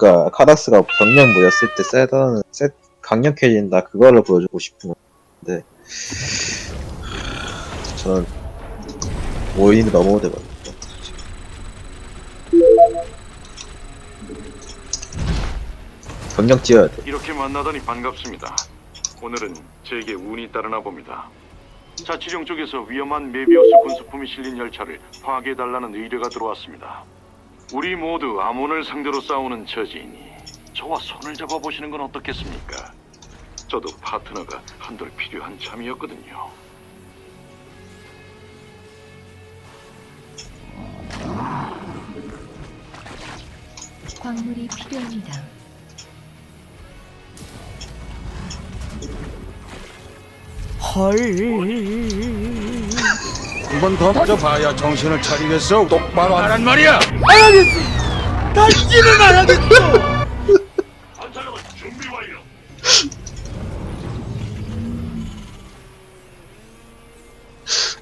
그러니까 카닥스가 병력 모였을 때 세다는 세 강력해진다 그거를 보여주고 싶은 건데 저는 모임이 너무 오래거든요. 병력 지어야 돼. 이렇게 만나다니 반갑습니다. 오늘은 제게 운이 따르나 봅니다. 자치령 쪽에서 위험한 메비우스 군수품이 실린 열차를 파괴해달라는 의뢰가 들어왔습니다. 우리 모두 아몬을 상대로 싸우는 처지이니 저와 손을 잡아보시는 건 어떻겠습니까? 저도 파트너가 한돌 필요한 참이었거든요. 광물이 필요합니다. 한번더 맞아봐야 정신을 차리겠어. 똑바로 하란 말이야. 준비 완료.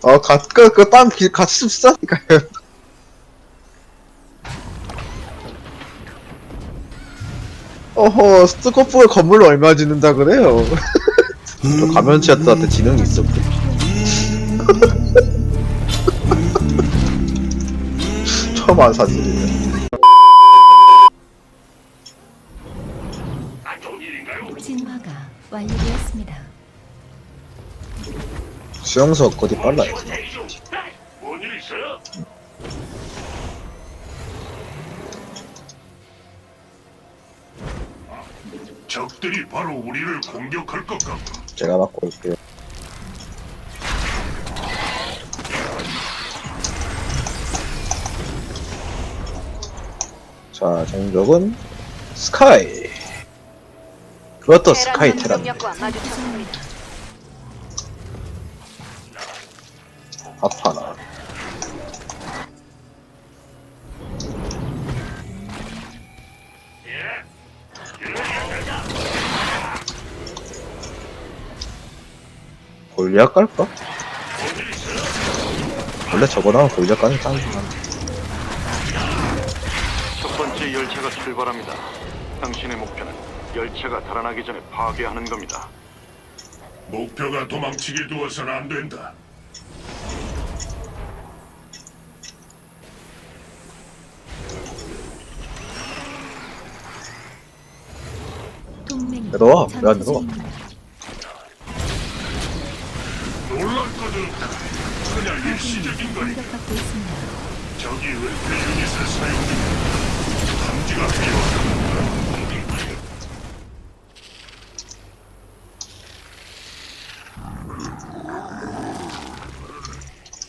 어, 가, 그, 그, 땀, 기- 같이 좀 쓰자니까요. 어허, 스코프가 건물로 얼마 짓는다 그래요? 또 가면치였다한테 지능이 있었고. 처음 안 사실이네. 안 일인가요? 진화가 완료되었습니다. 수영석 어디 빨라요. 뭔일 있어요? 적들이 바로 우리를 공격할 것 같고 제가 맡고 올게요. 자, 종족은 스카이. 그것도 스카이 테란. 마주쳤습니다. 아파나. 골리앗 깔까? 원래 저거랑 골리앗 까는 짱이긴 한데. 열차가 출발합니다. 당신의 목표는 열차가 달아나기 전에 파괴하는 겁니다. 목표가 도망치게 두어서는 안 된다. 동맹이 들어와. 왜안 전투 들어와? 중입니다. 놀랄 것도 없다. 그냥 일시적인 거니. 공격받고 있습니다. 적이 은폐 유닛을 사용 중이 필요하다.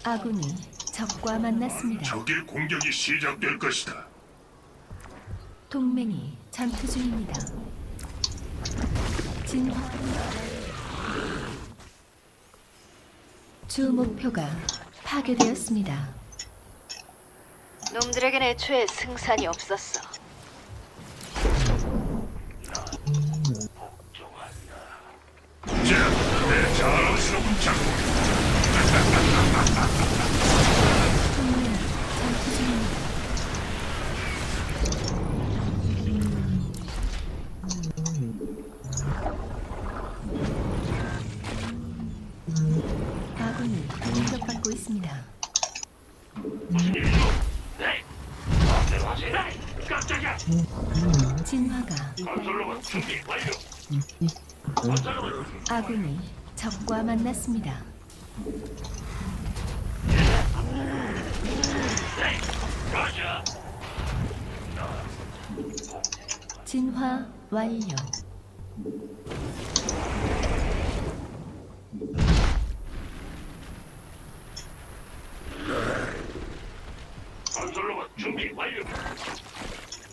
아군이 적과 만났습니다. 적의 공격이 시작될 것이다. 동맹이 전투 중입니다. 진화 주 목표가 파괴되었습니다. 놈들에겐 애초에 승산이 없었어. 자랑스러운 작품. 아군이 공격받고 있습니다. 깜짝이야! 진화가 건설로만 준비 완료! 아군이 적과 만났습니다. 진화 완료. 준비 완료!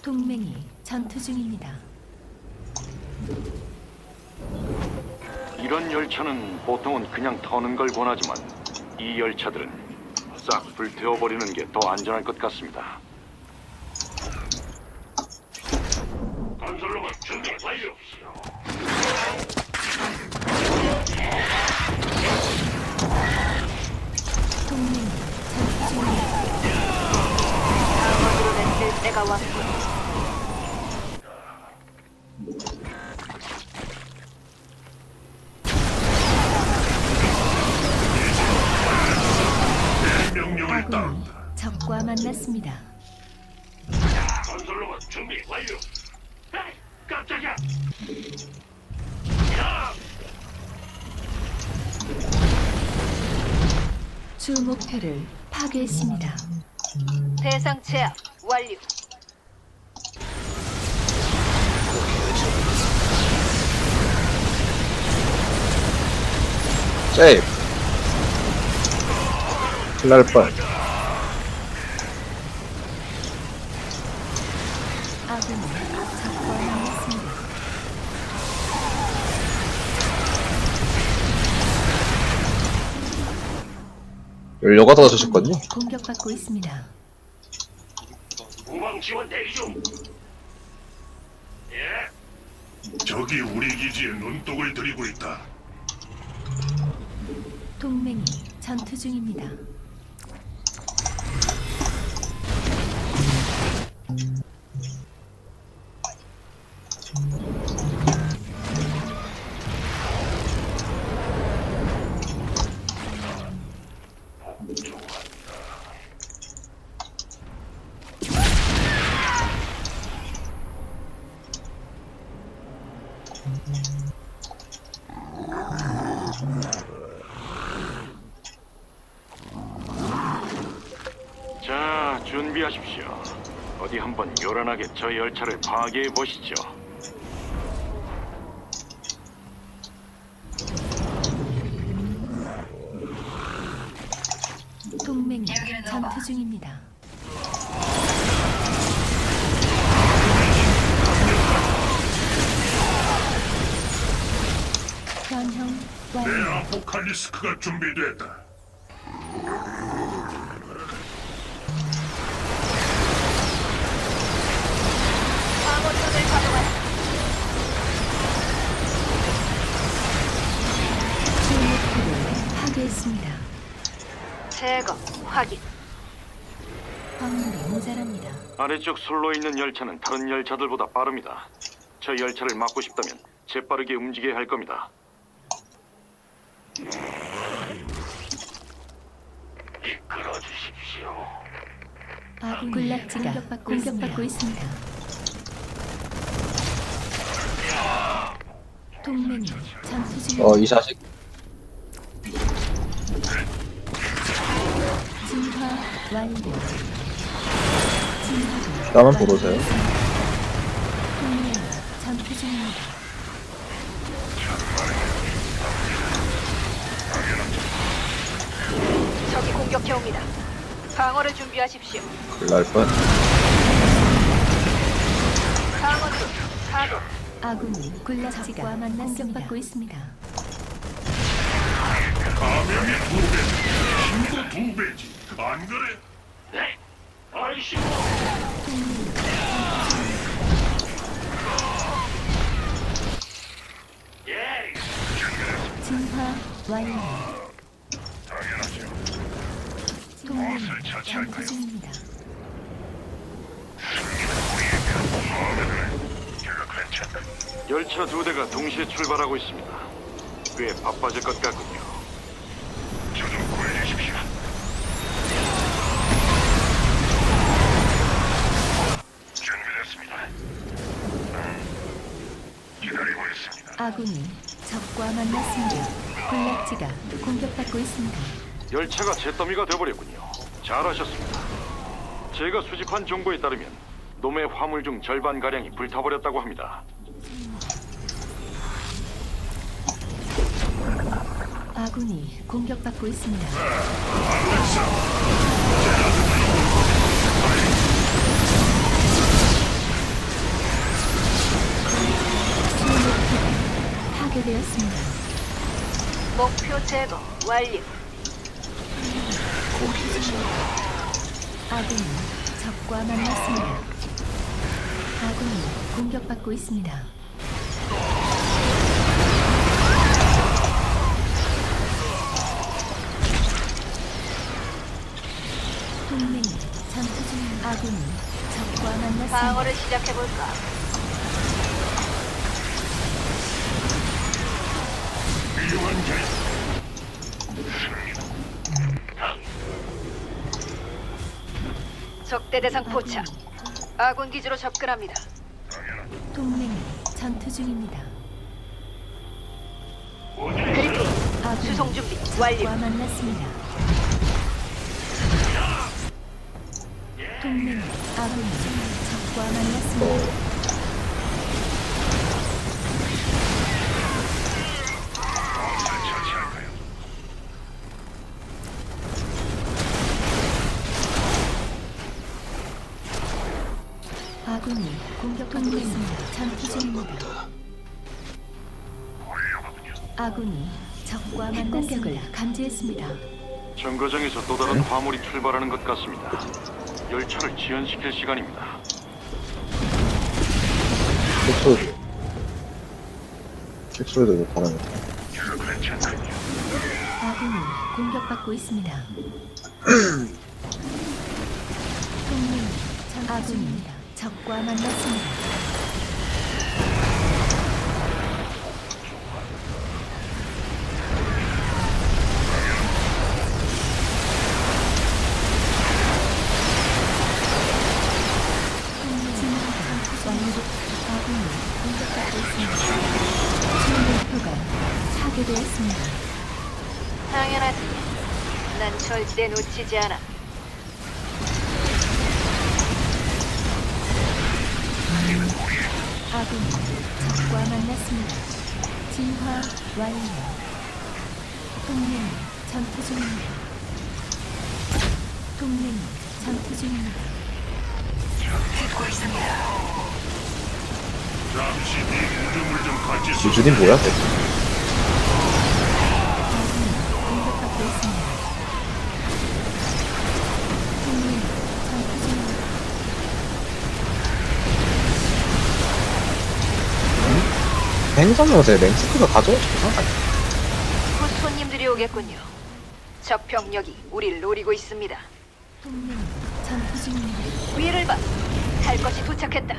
동맹이 전투 중입니다. 이런 열차는 보통은 그냥 터는 걸 권하지만 이 열차들은 싹 불태워버리는 게 더 안전할 것 같습니다. 건설로만 준비 완료! 동맹이 전투 중입니다. 이번으로는 될 때가 왔군. 만났습니다. 건설로봇 준비 완료. 에이, 깜짝이야. 야, 주 목표를 파괴했습니다. 대상 제압 완료. 세이브. 큰일 날 뻔. 더 주셨거든요. 공격받고 있습니다. 우방 지원 대기 중. 예. 적이 우리 기지에 눈독을 들이고 있다. 동맹이 전투 중입니다. 준비하십시오. 어디 한번 요란하게 저 열차를 파괴해 보시죠. 동맹이 전투 중입니다. 변형 내 완료. 아포칼리스크가 준비됐다. 제거 확인. 광물이 모자랍니다. 아래쪽 술로 있는 열차는 다른 열차들보다 빠릅니다. 저 열차를 막고 싶다면 재빠르게 움직여야 할 겁니다. 이끌어 주십시오. 아군 군락지가 공격받고 있습니다. 동맹이 전투 중입니다. 어, 이 자식. 진화 완료. 나만 전투 중입니다. 적이 공격해 옵니다. 방어를 준비하십시오. 큰일 날 뻔. 방어수 가동. 아군이 군락지가 공격받고 있습니다. 감염이 두 배지, 힘도 두 배지. 안 그래? 네. 아이씨. 예. 진화 완료. 당연하죠. 무엇을 처치할까요? 중입니다. 열차 두 대가 동시에 출발하고 있습니다. 꽤 바빠질 것 같군요. 아군이 적과 만났습니다. 군락지가 공격받고 있습니다. 열차가 잿더미가 되어버렸군요. 잘하셨습니다. 제가 수집한 정보에 따르면 놈의 화물 중 절반 가량이 불타버렸다고 합니다. 아군이 공격받고 있습니다. 파괴되었습니다. 목표 제거 완료. 아군이 적과 만났습니다. 아군이 공격받고 있습니다. 동맹이 전투 중 아군이 적과 만났습니다. 방어를 시작해 볼까? 훌륭한. 적대 대상 포착. 아군 기지로 접근합니다. 동맹이 전투 중입니다. 그리핀 수송 준비 완료. 적과 만났습니다. 동맹이 아군이 적과 만났습니다. 아군이 적과 만났습니다. 감지했습니다. 정거장에서 또 다른 화물이 출발하는 것 같습니다. 열차를 지연시킬 시간입니다. 색소리. 색소리도 못하는 아군이 공격받고 있습니다. 동맹이 전 아군이 적과 만났습니다. 절대 놓치지 않아. 아군이 적과 만났습니다. 진화 완료. 동맹이 전투 중입니다. 동맹이 전투 중입니다. 잠시 네 구조물 좀 같이 쏘. 수준이 뭐야 대체? 행성요새 맹스크가 가져온 아니야? 곧 손님들이 오겠군요. 적 병력이 우리를 노리고 있습니다. 동맹이 전투 중입니다. 위를 봐. 할 것이 도착했다.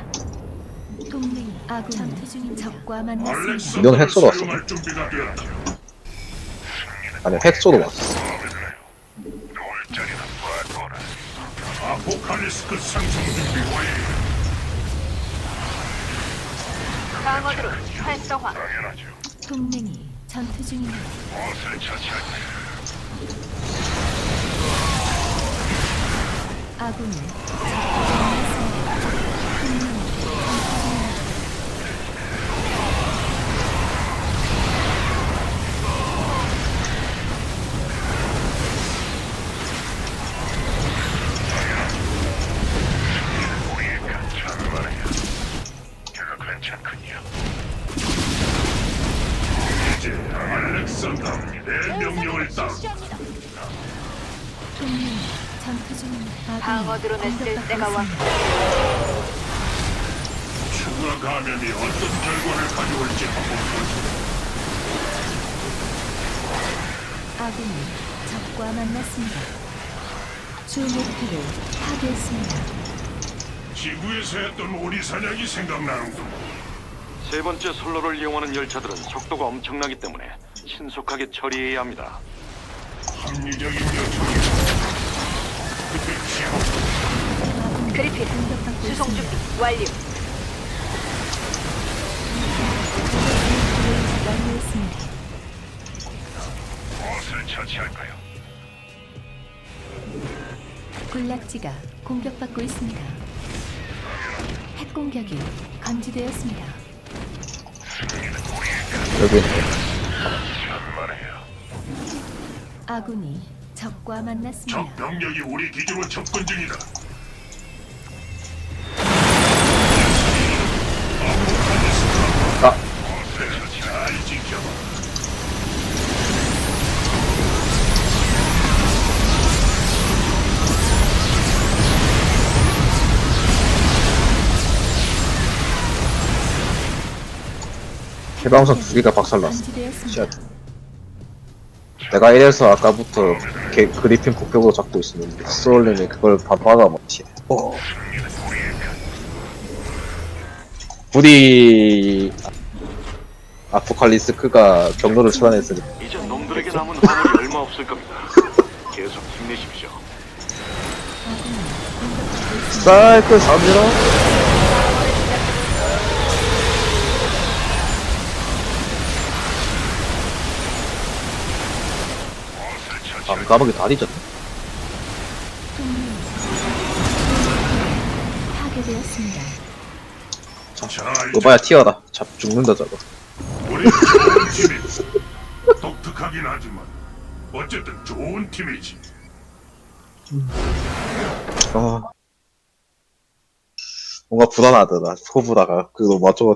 동맹이 아군 전투 중인 적과 만났습니다. 이건 핵소로 왔어. 사용할 준비가 되었다. 아니 핵소로 왔어. 아포칼리스크 상승 준비 완료. 방어드로 활성화. 동맹이 전투 중입니다. 아군이 적과 만났습니 공격받고 때가 왔. 있습니다. 추가 감염이 어떤 결과를 가져올지 한번 보자. 아군이 적과 만났습니다. 주 목표를 파괴했습니다. 지구에서 했던 오리 사냥이 생각나는군. 세 번째 선로를 이용하는 열차들은 속도가 엄청나기 때문에 신속하게 처리해야 합니다. 합리적인 요청이다. 그때 아군이 그리핀 공격받고 수송 있습니다. 준비 완료. 완료했습니다. 무엇을 처치할까요? 군락지가 공격받고 있습니다. 핵 공격이 감지되었습니다. 여기 아군이 적과 만났습니다. 적 병력이 우리 기지로 접근 중이다. 해방선 두 개가 박살났어. 쉣. 내가 이래서 아까부터 개, 그리핀 폭격으로 잡고 있었는데 스롤님이 그걸 반박아 못치네 어. 부디 아포칼리스크가 경로를 차단했으니 이제 놈들에게 남은 화물이 얼마 없을 겁니다. 계속 힘내십시오. 사이클 3이라? 아, 까마귀 다 뒤졌네. 파괴되었습니다. 자, 너 봐야 튀어라. 잡 죽는다 저거. 우리 좋은 팀이 독특하긴 하지만 어쨌든 좋은 팀이지. 아. 뭔가 불안하더라. 소부다가 그거 맞춰